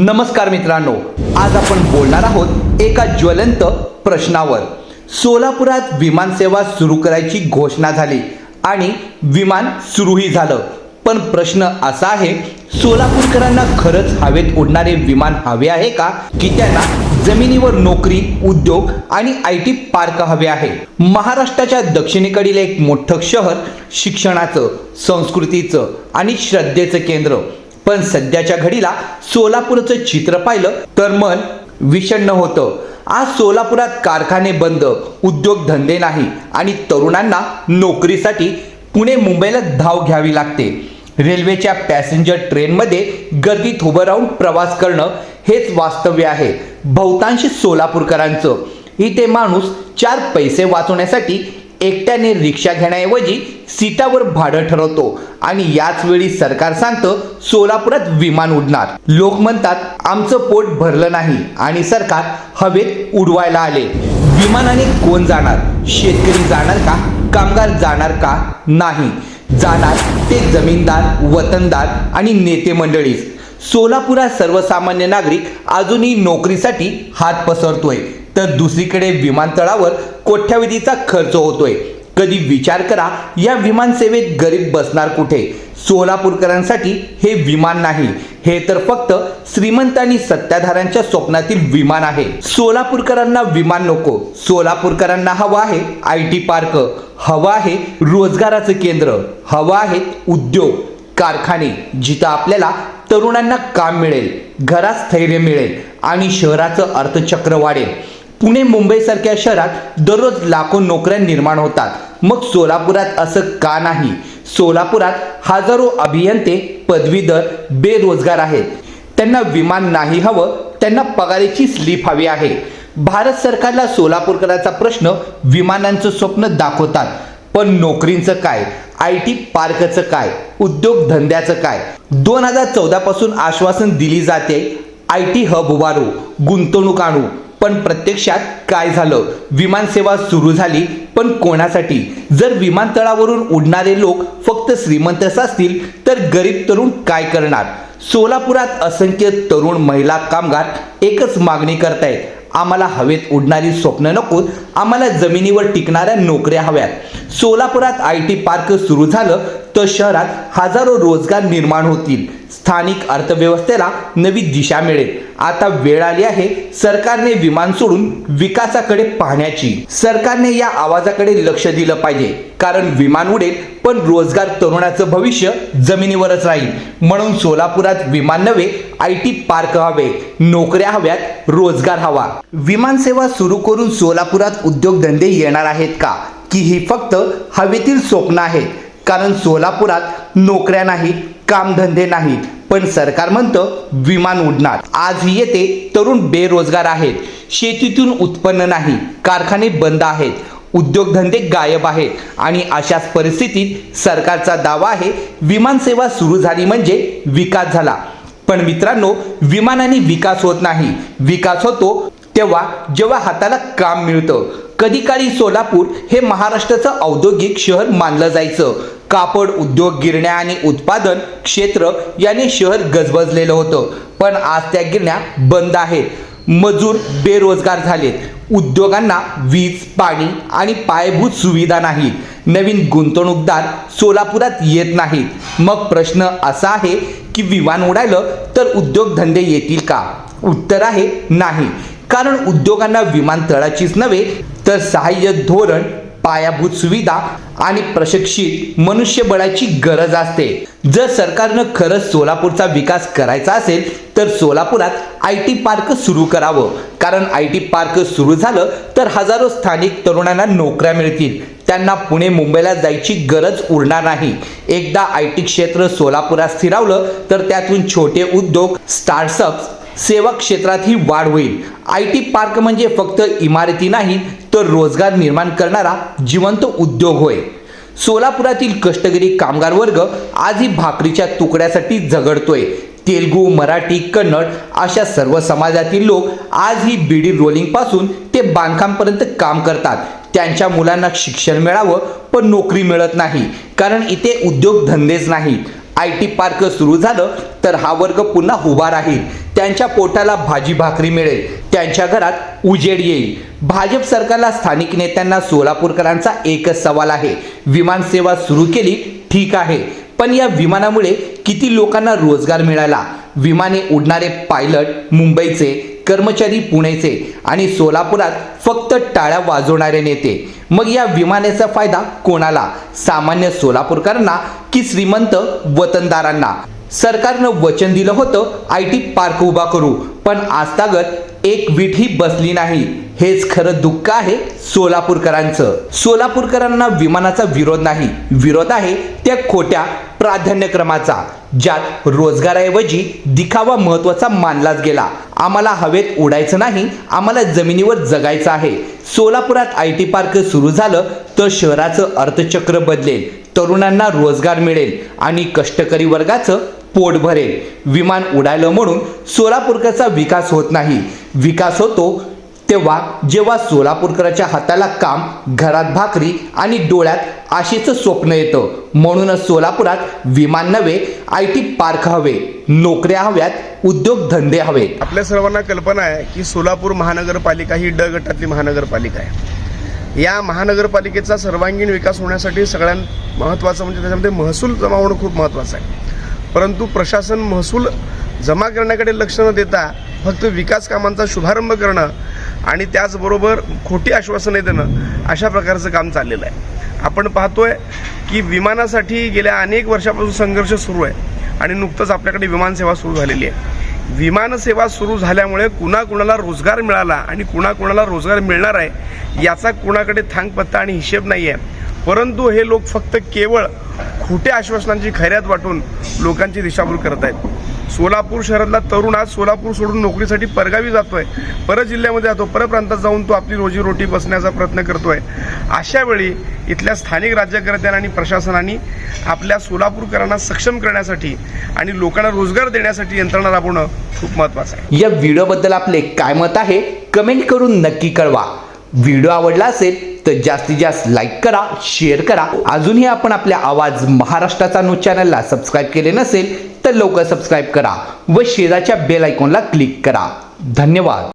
नमस्कार मित्रांनो आज आपण बोलणार आहोत एका ज्वलंत प्रश्नावर. सोलापुरात विमानसेवा सुरू करायची घोषणा झाली आणि विमान सुरूही झालं. पण प्रश्न असा आहे सोलापूरकरांना खरंच हवेत उडणारे विमान हवे आहे का? की त्यांना जमिनीवर नोकरी उद्योग आणि आय टी पार्क हवे आहे? महाराष्ट्राच्या दक्षिणेकडील एक मोठं शहर शिक्षणाचं संस्कृतीचं आणि श्रद्धेचं केंद्र. पण सध्याच्या घडीला सोलापूरचं चित्र पाहिलं तर मन विषण्ण होतं. आज सोलापुरात कारखाने बंद उद्योगधंदे नाही आणि तरुणांना नोकरीसाठी पुणे मुंबईला धाव घ्यावी लागते. रेल्वेच्या पॅसेंजर ट्रेनमध्ये गर्दीत उभं राहून प्रवास करणं हेच वास्तव्य आहे. बहुतांश सोलापूरकरांचं. इथे माणूस चार पैसे वाचवण्यासाठी एकट्याने रिक्षा घेण्याऐवजी सीटावर भाडं ठरवतो. आणि याच वेळी सरकार सांगतं सोलापुरात विमान उडणार. लोक म्हणतात आमचं पोट भरलं नाही आणि सरकार हवेत उडवायला आले. विमानाने कोण जाणार? शेतकरी जाणार का? कामगार जाणार का? नाही. जाणार ते जमीनदार वतनदार आणि नेते मंडळीच. सोलापुरात सर्वसामान्य नागरिक अजूनही नोकरीसाठी हात पसरतोय. तर दुसरीकडे विमानतळावर कोट्यावधीचा खर्च होतोय? कधी विचार करा या विमानसेवेत गरीब बसणार कुठे? सोलापूरकरांसाठी हे विमान नाही. हे तर फक्त श्रीमंत आणि सत्ताधाऱ्यांच्या स्वप्नातील विमान आहे. सोलापूरकरांना विमान नको. सोलापूरकरांना हवं आहे आय टी पार्क. हवं आहे रोजगाराचं केंद्र. हवं आहे उद्योग कारखाने जिथं आपल्याला तरुणांना काम मिळेल घरात स्थैर्य मिळेल आणि शहराचं अर्थचक्र वाढेल. पुणे मुंबईसारख्या शहरात दररोज लाखो नोकऱ्या निर्माण होतात. मग सोलापुरात असं का नाही? सोलापुरात हजारो अभियंते पदवीधर बेरोजगार आहेत. त्यांना विमान नाही हवं त्यांना पगारीची स्लीप हवी आहे. भारत सरकारला सोलापूरकरांचा प्रश्न विमानांचं स्वप्न दाखवतात. पण नोकरींचं काय? आय टी पार्कचं काय? उद्योगधंद्याचं काय? दोन हजार चौदा पासून आश्वासन दिली जाते आय टी हब उभारू गुंतवणूक आणू. पण प्रत्यक्षात काय झालं? विमानसेवा सुरू झाली पण कोणासाठी? जर विमानतळावरून उडणारे लोक फक्त श्रीमंतच असतील तर गरीब तरुण काय करणार? सोलापुरात असंख्य तरुण महिला कामगार एकच मागणी करतायत आम्हाला हवेत उडणारी स्वप्न नकोत आम्हाला जमिनीवर टिकणाऱ्या नोकऱ्या हव्यात. सोलापुरात आय टी पार्क सुरू झालं तर शहरात हजारो रोजगार निर्माण होतील. स्थानिक अर्थव्यवस्थेला नवी दिशा मिळेल. आता वेळ आली आहे सरकारने विमान सोडून विकासाकडे पाहण्याची. सरकारने या आवाजाकडे लक्ष दिलं पाहिजे. कारण विमान उडेल पण रोजगार तरुणाचं भविष्य जमिनीवरच राहील. म्हणून सोलापुरात विमान नव्हे आय टी पार्क हवे. नोकऱ्या हव्यात रोजगार हवा. विमानसेवा सुरू करून सोलापुरात उद्योगधंदे येणार आहेत का? की ही फक्त हवेतील स्वप्न आहेत? कारण सोलापुरात नोकऱ्या नाहीत कामधंदे नाहीत पण सरकार म्हणतं विमान उडणार. आजही येते तरुण बेरोजगार आहेत. शेतीतून उत्पन्न नाही कारखाने बंद आहेत उद्योगधंदे गायब आहेत आणि अशाच परिस्थितीत सरकारचा दावा आहे विमानसेवा सुरू झाली म्हणजे विकास झाला. पण मित्रांनो विमानाने विकास होत नाही. विकास होतो तेव्हा जेव्हा हाताला काम मिळतं. कधी काळी सोलापूर हे महाराष्ट्राचं औद्योगिक शहर मानलं जायचं. कापड उद्योग गिरण्या आणि उत्पादन क्षेत्र याने शहर गजबजलेलं होतं. पण आज त्या गिरण्या बंद आहेत. मजूर बेरोजगार झालेत. उद्योगांना वीज पाणी आणि पायाभूत सुविधा नाही नवीन गुंतवणूकदार सोलापुरात येत नाहीत. मग प्रश्न असा आहे की विमान उडालं तर उद्योगधंदे येतील का? उत्तर आहे नाही. कारण उद्योगांना विमानतळाचीच नव्हे तर सहाय्य धोरण पायाभूत सुविधा आणि प्रशिक्षित मनुष्यबळाची गरज असते. जर सरकारनं खरंच सोलापूरचा विकास करायचा असेल तर सोलापुरात आय टी पार्क सुरू करावं. कारण आय टी पार्क सुरू झालं तर हजारो स्थानिक तरुणांना नोकऱ्या मिळतील. त्यांना पुणे मुंबईला जायची गरज उरणार नाही. एकदा आय टी क्षेत्र सोलापुरात स्थिरावलं तर त्यातून छोटे उद्योग स्टार्टअप्स सेवा क्षेत्रातही वाढ होईल. आय टी पार्क म्हणजे फक्त इमारती नाही तर रोजगार निर्माण करणारा जिवंत उद्योग होय. सोलापुरातील कष्टगिरी कामगार वर्ग आजही भाकरीच्या तुकड्यासाठी झगडतोय. तेलगू मराठी कन्नड अशा सर्व समाजातील लोक आजही बिडी रोलिंगपासून ते बांधकामपर्यंत काम करतात. त्यांच्या मुलांना शिक्षण मिळावं पण नोकरी मिळत नाही कारण इथे उद्योगधंदेच नाहीत. आय टी पार्क सुरू झालं तर हा वर्ग पुन्हा उभा राहील. त्यांच्या पोटाला भाजी भाकरी मिळेल. त्यांच्या घरात उजेड येईल. भाजप सरकारला स्थानिक नेत्यांना सोलापूरकरांचा एकच सवाल आहे. विमानसेवा सुरू केली ठीक आहे. पण या विमानामुळे किती लोकांना रोजगार मिळाला? विमाने उडणारे पायलट मुंबईचे कर्मचारी पुणेचे आणि सोलापुरात फक्त टाळ्या वाजवणारे नेते. मग या विमानाचा फायदा कोणाला? सामान्य सोलापूरकरांना की श्रीमंत वतनदारांना? सरकारनं वचन दिलं होतं आय टी पार्क उभा करू पण आजतागत एक विठही बसली नाही. हेच खरं दुःख आहे सोलापूरकरांचं. सोलापूरकरांना विमानाचा विरोध नाही. विरोध आहे त्या खोट्या प्राधान्यक्रमाचा. ज्यात रोजगाराऐवजी दिखावा महत्त्वाचा मानलाच गेला. आम्हाला हवेत उडायचं नाही आम्हाला जमिनीवर जगायचं आहे. सोलापुरात आय टी पार्क सुरू झालं तर शहराचं अर्थचक्र बदलेल तरुणांना रोजगार मिळेल आणि कष्टकरी वर्गाचं पोट भरेल. विमान उडायलं म्हणून सोलापूरकरचा विकास होत नाही. विकास होतो तेव्हा जेव्हा सोलापूरकराच्या हाताला काम घरात भाकरी आणि डोळ्यात आशेचं स्वप्न येतं. म्हणूनच सोलापुरात विमान नव्हे आय टी पार्क हवे नोकऱ्या हव्यात उद्योगधंदे हवे. आपल्या सर्वांना कल्पना आहे की सोलापूर महानगरपालिका ही ड गटातली महानगरपालिका आहे. या महानगरपालिकेचा सर्वांगीण विकास होण्यासाठी सगळ्यात महत्त्वाचं म्हणजे त्याच्यामध्ये महसूल जमा होणं खूप महत्त्वाचं आहे. परंतु प्रशासन महसूल जमा करण्याकडे लक्ष न देता फक्त विकास कामांचा शुभारंभ करणं आणि त्याचबरोबर खोटी आश्वासने देणं अशा प्रकारचं काम चाललेलं आहे. आपण पाहतोय की विमानासाठी गेल्या अनेक वर्षापासून संघर्ष सुरू आहे आणि नुकतंच आपल्याकडे विमानसेवा सुरू झालेली आहे. विमानसेवा सुरू झाल्यामुळे कुणाकुणाला रोजगार मिळाला आणि कुणाकुणाला रोजगार मिळणार आहे याचा कुणाकडे थांगपत्ता आणि हिशेब नाही आहे परंतु हे लोक फक्त केवळ खोट्या आश्वासनांची खैऱ्यात वाटून लोकांची दिशाभूल करत आहेत. सोलापूर शहरातला तरुण आज सोलापूर सोडून नोकरीसाठी परगावी जातोय. पर जिल्ह्यामध्ये जातो परप्रांतात जाऊन तो आपली रोजीरोटी बसण्याचा प्रयत्न करतोय. अशा वेळी इथल्या स्थानिक राज्यकर्त्यांना आणि प्रशासनाने आपल्या सोलापूरकरांना सक्षम करण्यासाठी आणि लोकांना रोजगार देण्यासाठी यंत्रणा राबवणं खूप महत्त्वाचं आहे. या व्हिडिओबद्दल आपले काय मत आहे कमेंट करून नक्की कळवा. व्हिडिओ आवडला असेल तर जास्तीत जास्त लाईक करा शेअर करा. अजूनही आपण आपल्या आवाज महाराष्ट्राचा न्यूज चॅनलला सबस्क्राईब केले नसेल तर लवकर सबस्क्राईब करा व शेजारच्या बेल आयकॉनला क्लिक करा. धन्यवाद.